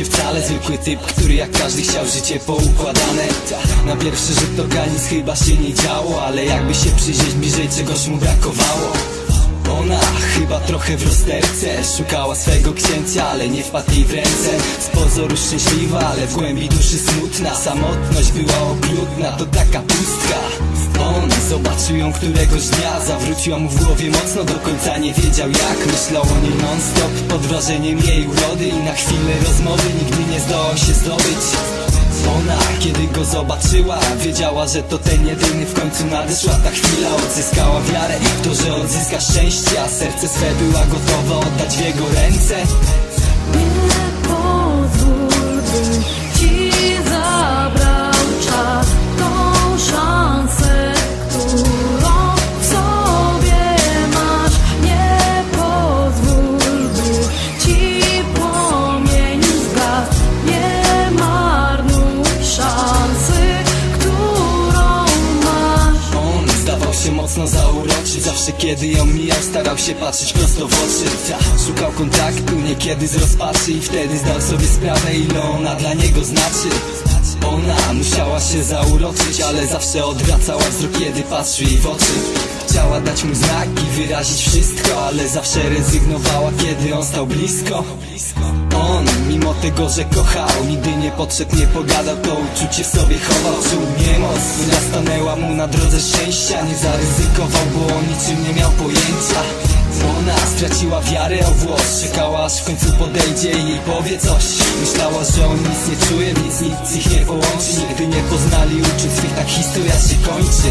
się wcale. Zwykły typ, który jak każdy chciał życie poukładane. Na pierwszy rzut organizm chyba się nie działo Ale jakby się przyjrzeć bliżej czegoś mu brakowało. Ona chyba trochę w rozterce Szukała swego księcia, ale nie wpadł jej w ręce. Z pozoru szczęśliwa, ale w głębi duszy smutna. Samotność była okrutna, to taka pustka zobaczył ją któregoś dnia Zawróciła mu w głowie mocno, do końca nie wiedział jak. Myślał o niej non stop, pod wrażeniem jej urody. I na chwilę rozmowy nigdy nie zdołał się zdobyć. Ona, kiedy go zobaczyła Wiedziała, że to ten jedyny w końcu nadeszła. Ta chwila Odzyskała wiarę. W to, że odzyska szczęście A serce swe była gotowa oddać w jego ręce mocno zauroczy Zawsze kiedy ją mijał starał się patrzeć prosto w oczy. Szukał kontaktu niekiedy z rozpaczy I wtedy zdał sobie sprawę ile ona dla niego znaczy. Ona musiała się zauroczyć, ale zawsze odwracała wzrok, kiedy patrzył jej w oczy. Chciała dać mu znak i wyrazić wszystko, ale zawsze rezygnowała, kiedy on stał blisko. On, mimo tego, że kochał, nigdy nie podszedł, nie pogadał, to uczucie w sobie chował. Czuł na drodze szczęścia. Nie zaryzykował, bo o niczym nie miał pojęcia. Ona straciła wiarę o włos. Czekała aż w końcu podejdzie i jej powie coś. Myślała, że on nic nie czuje, więc nic ich nie połączy. Nigdy nie poznali uczuć swych, tak historia się kończy